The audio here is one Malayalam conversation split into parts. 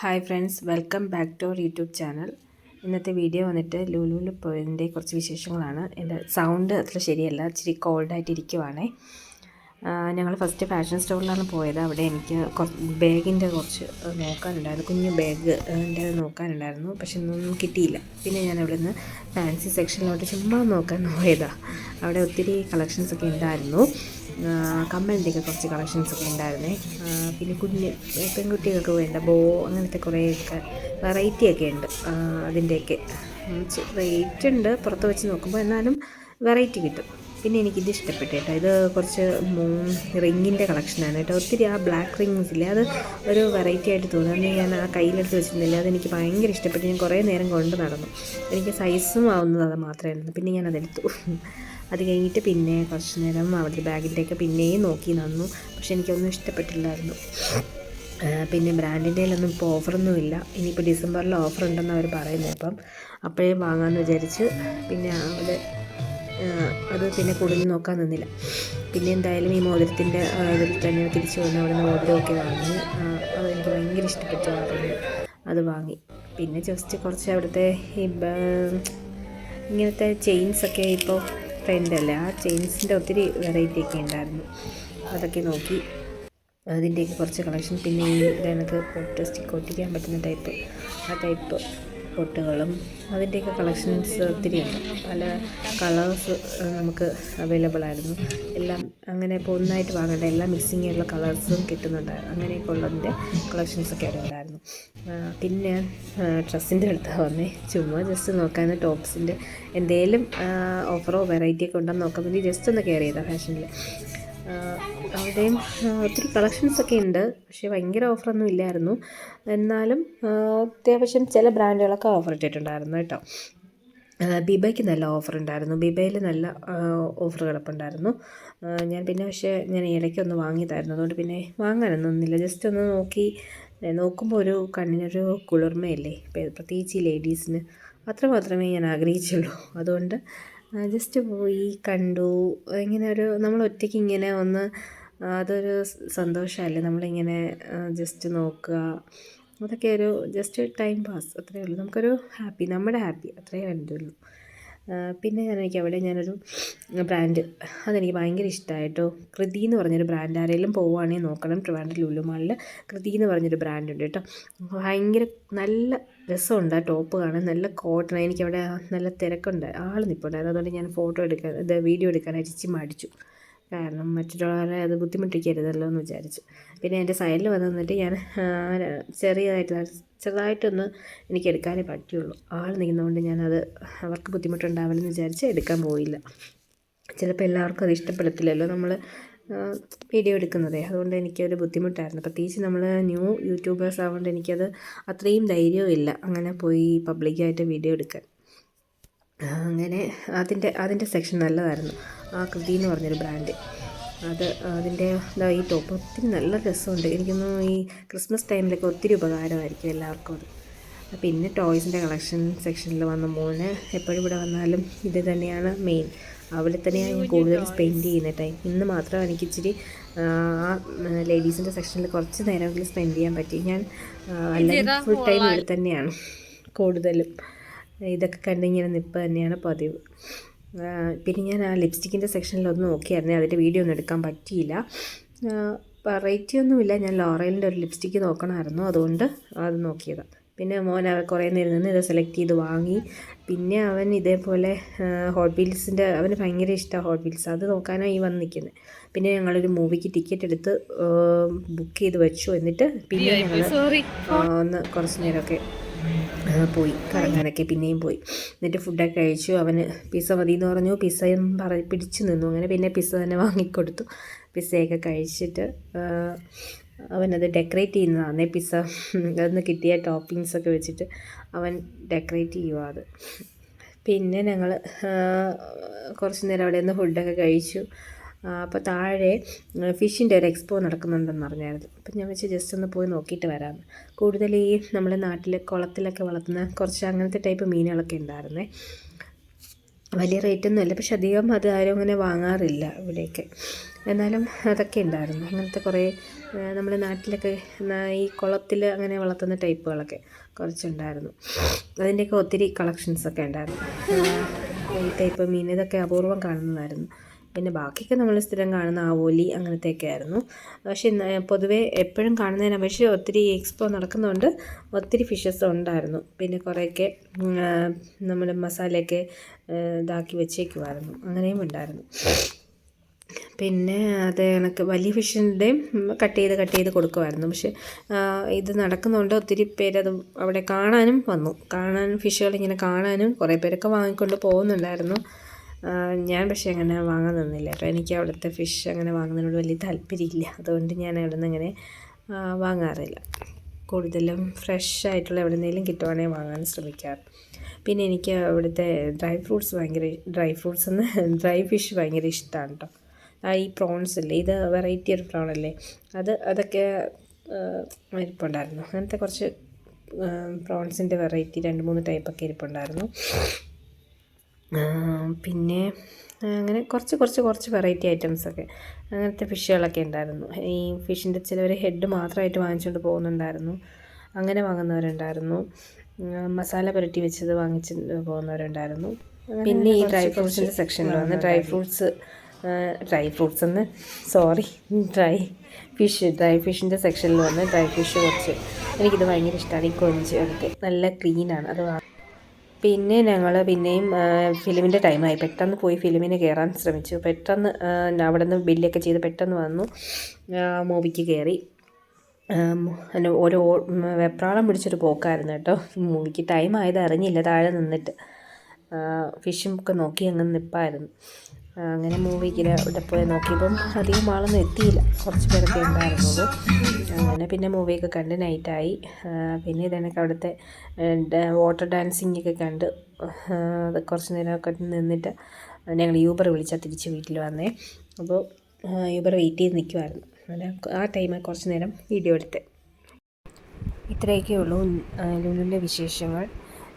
Hi friends welcome back to our YouTube channel ഇന്നത്തെ വീഡിയോ വന്നിട്ട് ലുലുവിൽ പോയതിന്റെ കുറച്ച് വിശേഷങ്ങളാണ്. എന്റെ സൗണ്ട് അത്ര ശരിയല്ല ഇച്ചിരി കോൾഡായിട്ടിരിക്കുവാണേ ഞങ്ങൾ ഫസ്റ്റ് ഫാഷൻ സ്റ്റോറിലാണ് പോയത്. അവിടെ എനിക്ക് ബാഗിന്റെ കുറച്ച് നോക്കാനുണ്ടായിരുന്നു. കുഞ്ഞു ബാഗ് എന്റെ നോക്കാനുണ്ടായിരുന്നു. പക്ഷെ ഒന്നും കിട്ടിയില്ല. പിന്നെ ഞാൻ അവിടെ നിന്ന് ഫാൻസി സെക്ഷനിലോട്ട് ചുമ്മാ നോക്കാൻ പോയതാണ് അവിടെ ഒത്തിരി കളക്ഷൻസ് ഒക്കെ ഉണ്ടായിരുന്നു. കമ്മലിന്റെയൊക്കെ കുറച്ച് കളക്ഷൻസ് ഒക്കെ ഉണ്ടായിരുന്നേ. പിന്നെ കുഞ്ഞ് പെൺകുട്ടികൾക്ക് വേണ്ട ബോ അങ്ങനത്തെ കുറേയൊക്കെ വെറൈറ്റി ഒക്കെ ഉണ്ട് അതിന്റെയൊക്കെ. റേറ്റ് ഉണ്ട് പുറത്ത് വെച്ച് നോക്കുമ്പോൾ എന്നാലും വെറൈറ്റി കിട്ടും. പിന്നെ എനിക്കിത് ഇഷ്ടപ്പെട്ടു കേട്ടോ. ഇത് കുറച്ച് റിങ്ങിന്റെ കളക്ഷനാണ് കേട്ടോ. ഒത്തിരി ആ ബ്ലാക്ക് റിങ്സ് ഇല്ലേ അത് ഒരു വെറൈറ്റി ആയിട്ട് തോന്നുന്നു. ഞാൻ ആ കയ്യിലെടുത്ത് വെച്ചിരുന്നില്ല. അതെനിക്ക് ഭയങ്കര ഇഷ്ടപ്പെട്ടു. ഞാൻ കുറേ നേരം കൊണ്ട് നടന്നു. എനിക്ക് സൈസും ആവുന്നത് അത് മാത്രമായിരുന്നു. പിന്നെ ഞാൻ അതെടുത്തു. അത് കഴിഞ്ഞിട്ട് പിന്നെ കുറച്ച് നേരം അവിടെ ബാഗിന്റെയൊക്കെ പിന്നെയും നോക്കി നന്നു. പക്ഷെ എനിക്കൊന്നും ഇഷ്ടപ്പെട്ടില്ലായിരുന്നു. പിന്നെ ബ്രാൻഡിന്റെയിലൊന്നും ഇപ്പോൾ ഓഫറൊന്നുമില്ല. ഇനിയിപ്പോൾ ഡിസംബറിൽ ഓഫർ ഉണ്ടെന്ന് അവർ പറയുന്നത് അപ്പം. അപ്പോഴേ വാങ്ങാമെന്ന് വിചാരിച്ച് പിന്നെ അവിടെ അത് പിന്നെ കൂടുതൽ നോക്കാൻ നിന്നില്ല. പിന്നെ എന്തായാലും ഈ മോതിരത്തിന്റെ ഇതിൽ തന്നെ തിരിച്ചു വന്ന് അവിടെ നിന്ന് മോതിരമൊക്കെ വാങ്ങി. അതെനിക്ക് ഭയങ്കര ഇഷ്ടപ്പെട്ടു. അത് വാങ്ങി. പിന്നെ ജസ്റ്റ് കുറച്ച് അവിടുത്തെ ഇങ്ങനത്തെ ചെയിൻസൊക്കെ ഇപ്പോൾ ട്രെൻഡല്ലേ ആ ചെയിൻസിന്റെ ഒത്തിരി വെറൈറ്റി ഒക്കെ ഉണ്ടായിരുന്നു. അതൊക്കെ നോക്കി അതിന്റെയൊക്കെ കുറച്ച് കളക്ഷൻ പിന്നെ ഈ ഇതിനകത്ത് പൊട്ട് സ്റ്റിക്ക് ഒട്ടിക്കാൻ പറ്റുന്ന ടൈപ്പ് ആ ടൈപ്പ് പൊട്ടുകളും അതിന്റെയൊക്കെ കളക്ഷൻസ് ഒത്തിരി ഉണ്ട്. പല കളേഴ്സ് നമുക്ക് അവൈലബിൾ ആയിരുന്നു. എല്ലാം അങ്ങനെ ഇപ്പോൾ ഒന്നായിട്ട് വാങ്ങേണ്ട എല്ലാം മിക്സിംഗ് ആയിട്ടുള്ള കളേഴ്സും കിട്ടുന്നുണ്ടായിരുന്നു അങ്ങനെയൊക്കെ ഉള്ളതിന്റെ കളക്ഷൻസൊക്കെ അവിടെ ഉണ്ടായിരുന്നു. പിന്നെ ഡ്രസ്സിന്റെ അടുത്താണ് വന്നേ. ചുമ്മാ ജസ്റ്റ് നോക്കാൻ ടോപ്സിന്റെ എന്തെങ്കിലും ഓഫറോ വെറൈറ്റിയൊക്കെ ഉണ്ടോ ഉണ്ടെന്ന് നോക്കാൻ വേണ്ടി ജസ്റ്റ് ഒന്ന് കെയർ ചെയ്താൽ ഫാഷനിൽ അവിടെയും ഒത്തിരി കളക്ഷൻസൊക്കെ ഉണ്ട്. പക്ഷേ ഭയങ്കര ഓഫറൊന്നും ഇല്ലായിരുന്നു. എന്നാലും അത്യാവശ്യം ചില ബ്രാൻഡുകളൊക്കെ ഓഫർ ഇട്ടിട്ടുണ്ടായിരുന്നു കേട്ടോ. ബിബയ്ക്ക് നല്ല ഓഫർ ഉണ്ടായിരുന്നു. ബിബയിൽ നല്ല ഓഫർ കിടപ്പുണ്ടായിരുന്നു. ഞാൻ പിന്നെ പക്ഷേ ഞാൻ ഇടയ്ക്കൊന്ന് വാങ്ങിയതായിരുന്നു. അതുകൊണ്ട് പിന്നെ വാങ്ങാനൊന്നും ഒന്നുമില്ല ജസ്റ്റ് ഒന്ന് നോക്കി നോക്കുമ്പോൾ ഒരു കണ്ണിനൊരു കുളിർമയല്ലേ? പ്രത്യേകിച്ച് ലേഡീസിന്. അത്ര മാത്രമേ ഞാൻ ആഗ്രഹിച്ചുള്ളൂ. അതുകൊണ്ട് ജസ്റ്റ് പോയി കണ്ടു. ഇങ്ങനെ ഒരു നമ്മൾ ഒറ്റയ്ക്ക് ഇങ്ങനെ ഒന്ന് അതൊരു സന്തോഷമല്ലേ? നമ്മളിങ്ങനെ ജസ്റ്റ് നോക്കുക. അതൊക്കെ ഒരു ജസ്റ്റ് ടൈം പാസ് അത്രയേ ഉള്ളൂ. നമുക്കൊരു ഹാപ്പി നമ്മുടെ ഹാപ്പി അത്രയേ വേണ്ടുള്ളൂ പിന്നെ ഞാൻ എനിക്ക് അവിടെ ഞാനൊരു ബ്രാൻഡ് അതെനിക്ക് ഭയങ്കര ഇഷ്ടമായിട്ടോ കൃതി എന്ന് പറഞ്ഞൊരു ബ്രാൻഡ് ആരെങ്കിലും പോവുകയാണെങ്കിൽ നോക്കണം. ട്രിവാൻഡ്രം ലുലു മാളിൽ കൃതി എന്ന് പറഞ്ഞൊരു ബ്രാൻഡ് ഉണ്ട് കേട്ടോ. ഭയങ്കര നല്ല രസമുണ്ട് ആ ടോപ്പ് കാണാൻ. നല്ല കോട്ടൺ. എനിക്കവിടെ നല്ല തിരക്കുണ്ട്. ആൾ നിൽപ്പുണ്ടായിരുന്നു അതുകൊണ്ട് ഞാൻ ഫോട്ടോ എടുക്കാൻ ഇത് വീഡിയോ എടുക്കാനായിട്ട് ഇച്ചി മടിച്ചു. കാരണം മറ്റൊരാളെ അത് ബുദ്ധിമുട്ടിക്കരുതല്ലോ എന്ന് വിചാരിച്ചു. പിന്നെ എന്റെ സൈഡിൽ വന്ന് നിന്നിട്ട് ഞാൻ ചെറിയതായിട്ട് ചെറുതായിട്ടൊന്ന് എനിക്ക് എടുക്കാനേ പറ്റുള്ളൂ. ആൾ നിൽക്കുന്നതുകൊണ്ട് ഞാനത് അവർക്ക് ബുദ്ധിമുട്ടുണ്ടാവില്ലെന്ന് വിചാരിച്ച് എടുക്കാൻ പോയില്ല. ചിലപ്പോൾ എല്ലാവർക്കും അത് ഇഷ്ടപ്പെടത്തില്ലല്ലോ നമ്മൾ വീഡിയോ എടുക്കുന്നതേ. അതുകൊണ്ട് എനിക്കൊരു ബുദ്ധിമുട്ടായിരുന്നു. പ്രത്യേകിച്ച് നമ്മൾ ന്യൂ യൂട്യൂബേഴ്സ് ആവുകൊണ്ട് എനിക്കത് അത്രയും ധൈര്യവും ഇല്ല. അങ്ങനെ പോയി പബ്ലിക്കായിട്ട് വീഡിയോ എടുക്കാൻ. അങ്ങനെ അതിന്റെ അതിന്റെ സെക്ഷൻ നല്ലതായിരുന്നു. ആ കൃതി എന്ന് പറഞ്ഞൊരു ബ്രാൻഡ് അത് അതിന്റെ ഈ ടോപ്പ് ഒത്തിരി നല്ല രസമുണ്ട്. എനിക്കൊന്ന് ഈ ക്രിസ്മസ് ടൈമിലൊക്കെ ഒത്തിരി ഉപകാരമായിരിക്കും എല്ലാവർക്കും അത്. പിന്നെ ടോയ്സിന്റെ കളക്ഷൻ സെക്ഷനിൽ വന്ന മോന് എപ്പോഴും ഇവിടെ വന്നാലും ഇത് തന്നെയാണ് മെയിൻ അവിടെ തന്നെയാണ് ഞാൻ കൂടുതൽ സ്പെൻഡ് ചെയ്യുന്ന ടൈം ഇന്ന് മാത്രം എനിക്ക് ഇച്ചിരി ആ ലേഡീസിന്റെ സെക്ഷനിൽ കുറച്ച് നേരമെങ്കിലും സ്പെൻഡ് ചെയ്യാൻ പറ്റി. ഞാൻ അല്ലെങ്കിൽ ഫുൾ ടൈം ഇവിടെ തന്നെയാണ് കൂടുതലും. ഇതൊക്കെ കണ്ടിങ്ങനെ നിപ്പ് തന്നെയാണ് പതിവ്. പിന്നെ ഞാൻ ആ ലിപ്സ്റ്റിക്കിന്റെ സെക്ഷനിലൊന്ന് നോക്കിയായിരുന്നു അതിന്റെ വീഡിയോ ഒന്നും എടുക്കാൻ പറ്റിയില്ല. വെറൈറ്റി ഒന്നുമില്ല. ഞാൻ ലോറയിലിന്റെ ഒരു ലിപ്സ്റ്റിക്ക് നോക്കണമായിരുന്നു അതുകൊണ്ട് അത് നോക്കിയതാണ് പിന്നെ മോൻ കുറേ നേരം നിന്ന് ഇത് സെലക്ട് ചെയ്ത് വാങ്ങി. പിന്നെ അവൻ ഇതേപോലെ ഹോട്ട് വീൽസിന്റെ അവന് ഭയങ്കര ഇഷ്ടമാണ് ഹോട്ട് വീൽസ് അത് നോക്കാനാണ് ഈ വന്ന് നിൽക്കുന്നത് പിന്നെ ഞങ്ങളൊരു മൂവിക്ക് ടിക്കറ്റ് എടുത്ത് ബുക്ക് ചെയ്ത് വെച്ചു. എന്നിട്ട് പിന്നെ ഞങ്ങൾ ഒന്ന് കുറച്ച് നേരമൊക്കെ പോയി. കറങ്ങാനൊക്കെ പിന്നെയും പോയി. എന്നിട്ട് ഫുഡൊക്കെ കഴിച്ചു. അവന് പിസ്സ മതി എന്ന് പറഞ്ഞു. പിസ്സയും പറ പിടിച്ചു നിന്നു. അങ്ങനെ പിന്നെ പിസ്സ തന്നെ വാങ്ങിക്കൊടുത്തു. പിസ്സയൊക്കെ കഴിച്ചിട്ട് അവനത് ഡെക്കറേറ്റ് ചെയ്യുന്നതാണ് പിസ്സ അതിന് കിട്ടിയ ടോപ്പിങ്സ് ഒക്കെ വെച്ചിട്ട് അവൻ ഡെക്കറേറ്റ് ചെയ്യുക അത്. പിന്നെ ഞങ്ങൾ കുറച്ച് നേരം അവിടെ നിന്ന് ഫുഡൊക്കെ കഴിച്ചു. അപ്പോൾ താഴെ ഫിഷിന്റെ ഒരു എക്സ്പോ നടക്കുന്നുണ്ടെന്ന് അറിഞ്ഞായിരുന്നു അപ്പം ഞാൻ വെച്ച് ജസ്റ്റ് ഒന്ന് പോയി നോക്കിയിട്ട് വരാമെന്ന് കൂടുതൽ ഈ നമ്മുടെ നാട്ടിൽ കുളത്തിലൊക്കെ വളർത്തുന്ന കുറച്ച് അങ്ങനത്തെ ടൈപ്പ് മീനുകളൊക്കെ ഉണ്ടായിരുന്നേ. വലിയ റേറ്റൊന്നും അല്ല പക്ഷെ അധികം അത് ആരും അങ്ങനെ വാങ്ങാറില്ല ഇവിടെയൊക്കെ എന്നാലും അതൊക്കെ ഉണ്ടായിരുന്നു. അങ്ങനത്തെ കുറേ നമ്മുടെ നാട്ടിലൊക്കെ ഈ കുളത്തിൽ അങ്ങനെ വളർത്തുന്ന ടൈപ്പുകളൊക്കെ കുറച്ചുണ്ടായിരുന്നു. അതിന്റെയൊക്കെ ഒത്തിരി കളക്ഷൻസൊക്കെ ഉണ്ടായിരുന്നു. ഈ ടൈപ്പ് മീൻ ഇതൊക്കെ അപൂർവം കാണുന്നതായിരുന്നു. പിന്നെ ബാക്കിയൊക്കെ നമ്മൾ സ്ഥിരം കാണുന്ന ആവോലി അങ്ങനത്തെയൊക്കെ ആയിരുന്നു പക്ഷേ പൊതുവേ എപ്പോഴും കാണുന്നതിന് അപേക്ഷിച്ച് ഒത്തിരി എക്സ്പോ നടക്കുന്നതുകൊണ്ട് ഒത്തിരി ഫിഷസ് ഉണ്ടായിരുന്നു. പിന്നെ കുറേയൊക്കെ നമ്മൾ മസാലയൊക്കെ ഇതാക്കി വെച്ചേക്കുമായിരുന്നു അങ്ങനെയും ഉണ്ടായിരുന്നു. പിന്നെ അത് കണക്ക് വലിയ ഫിഷിന്റെയും കട്ട് ചെയ്ത് കട്ട് ചെയ്ത് കൊടുക്കുമായിരുന്നു പക്ഷെ ഇത് നടക്കുന്നതുകൊണ്ട് ഒത്തിരി പേരത് അവിടെ കാണാനും വന്നു. കാണാൻ ഫിഷുകൾ ഇങ്ങനെ കാണാനും കുറേ പേരൊക്കെ വാങ്ങിക്കൊണ്ട് പോകുന്നുണ്ടായിരുന്നു. ഞാൻ പക്ഷേ അങ്ങനെ വാങ്ങാൻ നിന്നില്ല കേട്ടോ. എനിക്ക് അവിടുത്തെ ഫിഷ് അങ്ങനെ വാങ്ങുന്നതിനോട് വലിയ താല്പര്യമില്ല. അതുകൊണ്ട് ഞാൻ അവിടെ നിന്ന് അങ്ങനെ വാങ്ങാറില്ല. കൂടുതലും ഫ്രഷ് ആയിട്ടുള്ള എവിടെന്നെങ്കിലും കിട്ടുവാണെങ്കിൽ വാങ്ങാൻ ശ്രമിക്കാറ്. പിന്നെ എനിക്ക് അവിടുത്തെ ഡ്രൈ ഫ്രൂട്ട്സ് ഭയങ്കര ഡ്രൈ ഫ്രൂട്ട്സ് എന്ന് ഡ്രൈ ഫിഷ് ഭയങ്കര ഇഷ്ടമാണ് കേട്ടോ. ഈ പ്രോൺസ് ഇല്ലേ ഇത് വെറൈറ്റി ഒരു പ്രോൺ അല്ലേ അത് അതൊക്കെ ഇരിപ്പുണ്ടായിരുന്നു. അങ്ങനത്തെ കുറച്ച് പ്രോൺസിന്റെ വെറൈറ്റി രണ്ട് മൂന്ന് ടൈപ്പൊക്കെ ഇരിപ്പുണ്ടായിരുന്നു. പിന്നെ അങ്ങനെ കുറച്ച് കുറച്ച് കുറച്ച് വെറൈറ്റി ഐറ്റംസൊക്കെ അങ്ങനത്തെ ഫിഷുകളൊക്കെ ഉണ്ടായിരുന്നു. ഈ ഫിഷിന്റെ ചിലവർ ഹെഡ് മാത്രമായിട്ട് വാങ്ങിച്ചുകൊണ്ട് പോകുന്നുണ്ടായിരുന്നു. അങ്ങനെ വാങ്ങുന്നവരുണ്ടായിരുന്നു. മസാല പുരട്ടി വെച്ചത് വാങ്ങിച്ച് പോകുന്നവരുണ്ടായിരുന്നു. പിന്നെ ഈ ഡ്രൈ ഫ്രൂട്ട്സിന്റെ സെക്ഷനിൽ വന്ന് ഡ്രൈ ഫ്രൂട്ട്സ് ഡ്രൈ ഫ്രൂട്ട്സ് എന്ന് സോറി ഡ്രൈ ഫിഷ് ഡ്രൈ ഫിഷിന്റെ സെക്ഷനിൽ വന്ന് ഡ്രൈ ഫിഷ് കുറച്ച്. എനിക്കിത് ഭയങ്കര ഇഷ്ടമാണ് ഈ കൊഞ്ച് ഒക്കെ നല്ല ക്ലീനാണ് അത് പിന്നെ ഞങ്ങൾ പിന്നെയും ഫിലിമിന്റെ ടൈമായി പെട്ടെന്ന് പോയി ഫിലിമിന് കയറാൻ ശ്രമിച്ചു. പെട്ടെന്ന് അവിടെ നിന്ന് ബില്ലൊക്കെ ചെയ്ത് പെട്ടെന്ന് വന്നു. മൂവിക്ക് കയറി ഒരു വെപ്രാളം പിടിച്ചൊരു പോക്കായിരുന്നു കേട്ടോ. മൂവിക്ക് ടൈം ആയത് അറിഞ്ഞില്ല. താഴെ നിന്നിട്ട്. ഫിഷും ഒക്കെ നോക്കി അങ്ങ് നിൽപ്പായിരുന്നു അങ്ങനെ മൂവിക്ക് ഇവിടെ പോയി നോക്കിയപ്പം അധികം ആളൊന്നും എത്തിയില്ല. കുറച്ച് പേരൊക്കെ ഉണ്ടായിരുന്നുള്ളൂ. അങ്ങനെ പിന്നെ മൂവിയൊക്കെ കണ്ട് നൈറ്റായി. പിന്നെ ഇതെനിക്ക് അവിടുത്തെ വാട്ടർ ഡാൻസിങ് ഒക്കെ കണ്ട് അത് കുറച്ച് നേരമൊക്കെ നിന്നിട്ട് ഞങ്ങൾ യൂബർ വിളിച്ചാൽ തിരിച്ച് വീട്ടിൽ വന്നേ. അപ്പോൾ യൂബർ വെയിറ്റ് ചെയ്ത് നിൽക്കുമായിരുന്നു അങ്ങനെ ആ ടൈമിൽ കുറച്ച് നേരം വീഡിയോ എടുത്ത്. ഇത്രയൊക്കെ ഉള്ളൂ ലുലുവിന്റെ വിശേഷങ്ങൾ.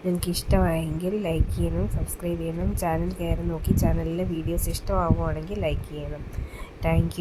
നിങ്ങൾക്ക് ഇഷ്ടമായെങ്കിൽ ലൈക്ക് ചെയ്യണം സബ്സ്ക്രൈബ് ചെയ്യണം ചാനൽ കയറി നോക്കി ചാനലിലെ വീഡിയോസ് ഇഷ്ടമാവുകയാണെങ്കിൽ ലൈക്ക് ചെയ്യണം. താങ്ക്